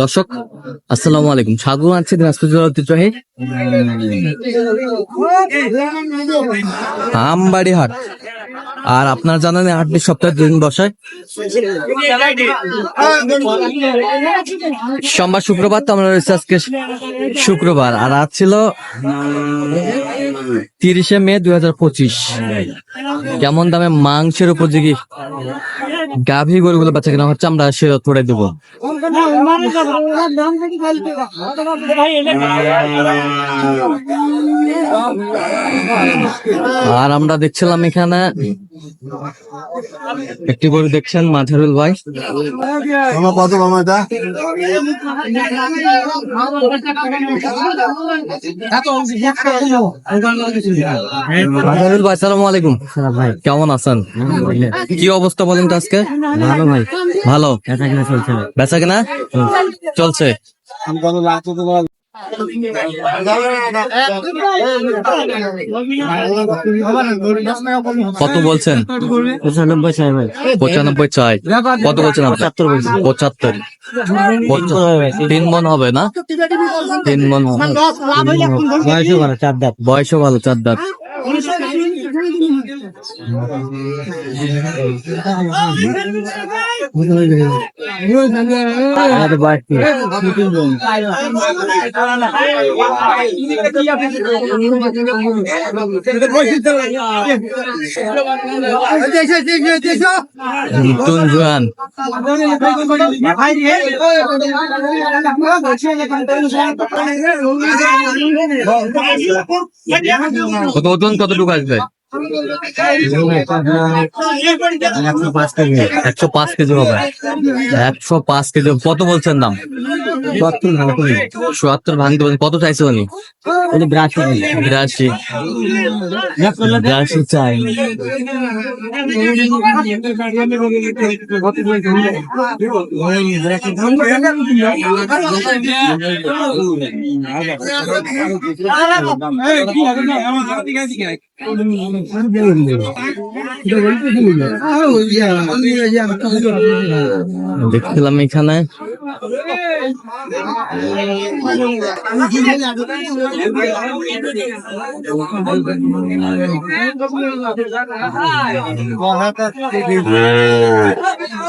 দর্শক, আসসালামু আলাইকুম। স্বাগত আছি দিনাজপুর জেলার ঐতিহ্যবাহী আমবাড়ি হাট আর আপনার জানেন এই হাটটি সপ্তাহে দিন বসায় সোমবার, শুক্রবার তো আমরা রয়েছে আজকে শুক্রবার। আর আজ ছিল তিরিশে মে দুই হাজার পঁচিশ। কেমন দামে মাংসের উপযোগী গাভী গরুগুলো বাচ্চা কেনা হচ্ছে, আমরা সে করে দেব। আর আমরা দেখছিলাম এখানে একটি গরু দেখছেন মাঝারুল ভাই। আমার কত মামা এটা? মাঝারুল ভাই সালাম আলাইকুম। ভাই কেমন আছেন? কি অবস্থা বলেন তো আজকে? ভালো ভাই। ভালো? বেচা কিনা চলছে বেচা কিনা? চলছে। কত বলছেন? পঁচানব্বই চাই। ভাই পঁচানব্বই চাই কত বলছেন পঁচাত্তর পঁচাত্তর। তিন মন হবে না? তিন মন হবে। বয়সও ভালো চার দাঁত। বয়সও ভালো চার দাঁত। জোয়ান কত ওজন কতটুকু আসবে? একশো পাঁচ কেজি হবে। একশো পাঁচ কেজি কত বলছেন দাম? চুয়াত্তর ভাঙতে বলছেন। কত চাইছে উনি? বিরাশি। বিরাশি চাই। দেখছিলাম এখানে।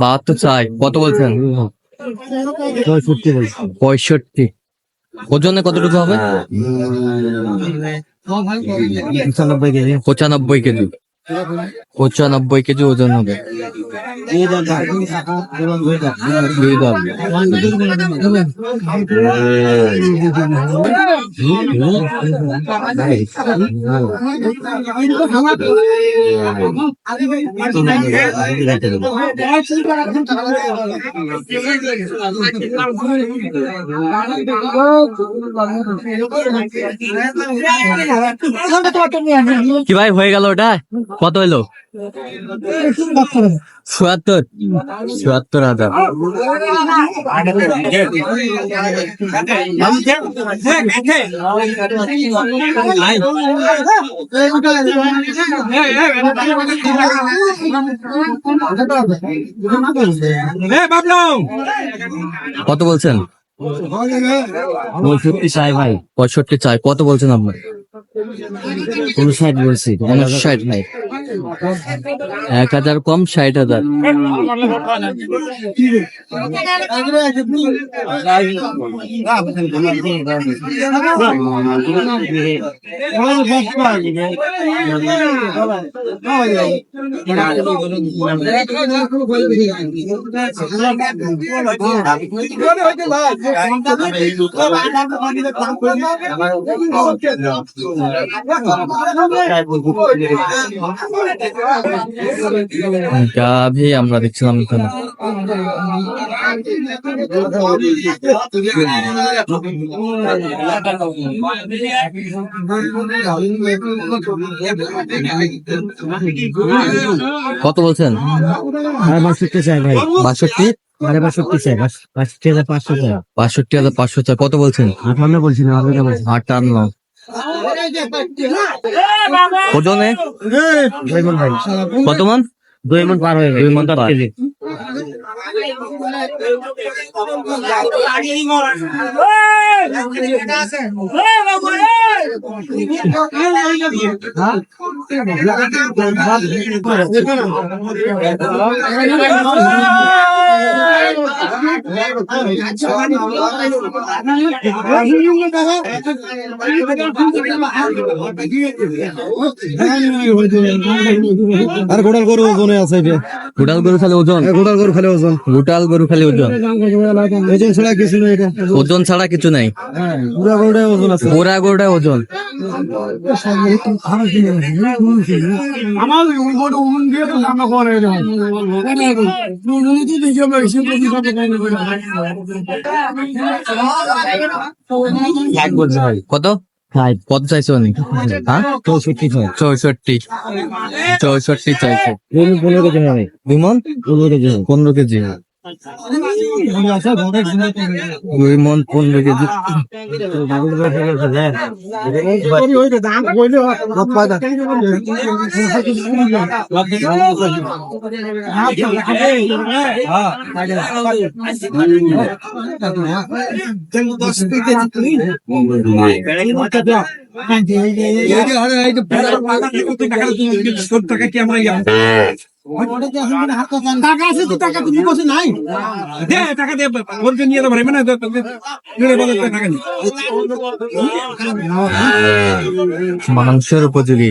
বাহাত্তর চাই কত বলছেন? পঁয়ষট্টি। ওজনে কতটুকু হবে? পঁচানব্বই কেজি পঁচানব্বই কেজি। পঁচানব্বই কেজি ওজন হবে। কি ভাই হয়ে গেল ওটা? কত হলো চুয়াত্তর। চুয়াত্তর হাজার। কত বলছেন? পঁয়ষট্টি চাই ভাই। পঁয়ষট্টি চাই। কত বলছেন আপনার উনষাট বলছি। উনষাট এক হাজার কম ষাট হাজার। গাভি আমরা দেখছিলাম এখানে। কত বলছেন? আর বাষট্টি চাই ভাই। বাষট্টি? আরে বাষট্টি চাই বাষট্টি হাজার পাঁচশো চাই। বাষট্টি হাজার পাঁচশো চার কত বলছেন? আঠান্ন বলছি না আটান্ন। ওজনে? কত মন? মান দুই মন পার হয়ে মণ পার। আর গোড়াল গরু ওজনে আছে। গোটাল গরু খালি ওজন গোটাল গরু খালি ওজন গোটাল গরু খালি ওজন ওজন ছাড়া কিছু নাই ওজন ছাড়া কিছু নাই পুরা গরুটাই ওজন আছে। গোড়া গরুটা ওজন আমার ওজন দিয়ে তো সামনে করে কত? কত চাইছো উনি হ্যাঁ? চৌষট্টি চৌষট্টি। চৌষট্টি চাইছে। কেজি পনেরো কেজি। পনেরো কেজি। দুই মন পনেরো কেজি টাকা আছে তো টাকা তুমি বসে নাই। দে টাকা দে বলতে নিয়ে যাব মানে টাকা নেই মাংসের উপযোগী।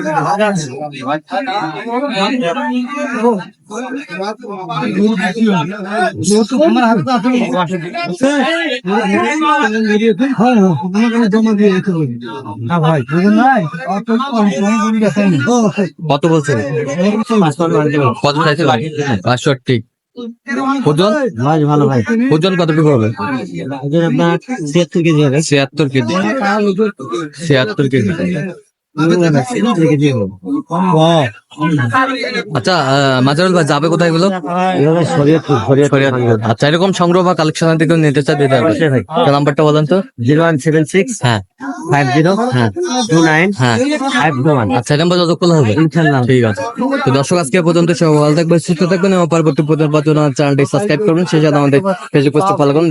কত বলছেন কত চাইছে বাষট্টি। ওজন? মাছ ভালো ভাই ওজন কতটুকু হবে? আপনার ছিয়াত্তর কেজি হবে। ছিয়াত্তর কেজি। ছিয়াত্তর কেজি। আচ্ছা মাজারুল ভাই যাবে কোথায়গুলো এভাবে শরীয়তপুর শরীয়তপুর। শরীয়তপুর। আচ্ছা এরকম সংগ্রহ বা কালেকশন থেকে নিতে চাই দিতে হবে অবশ্যই ভাই। তো নাম্বারটা বলেন তো। জিরো ওয়ান সেভেন সিক্স হ্যাঁ। ফাইভ জিরো হ্যাঁ। টু নাইন হ্যাঁ। Five one. আচ্ছা নাম্বার যত করলে হবে। ঠিক আছে। তো দর্শক আজকে পর্যন্ত সবাই ভালো থাকবেন সুস্থ থাকবেন এবং পরবর্তী প্রতিবার জন্য চ্যানেলটি সাবস্ক্রাইব করবেন। সেই সাথে আমাদের ফেসবুক পোস্টে ফলো করুন।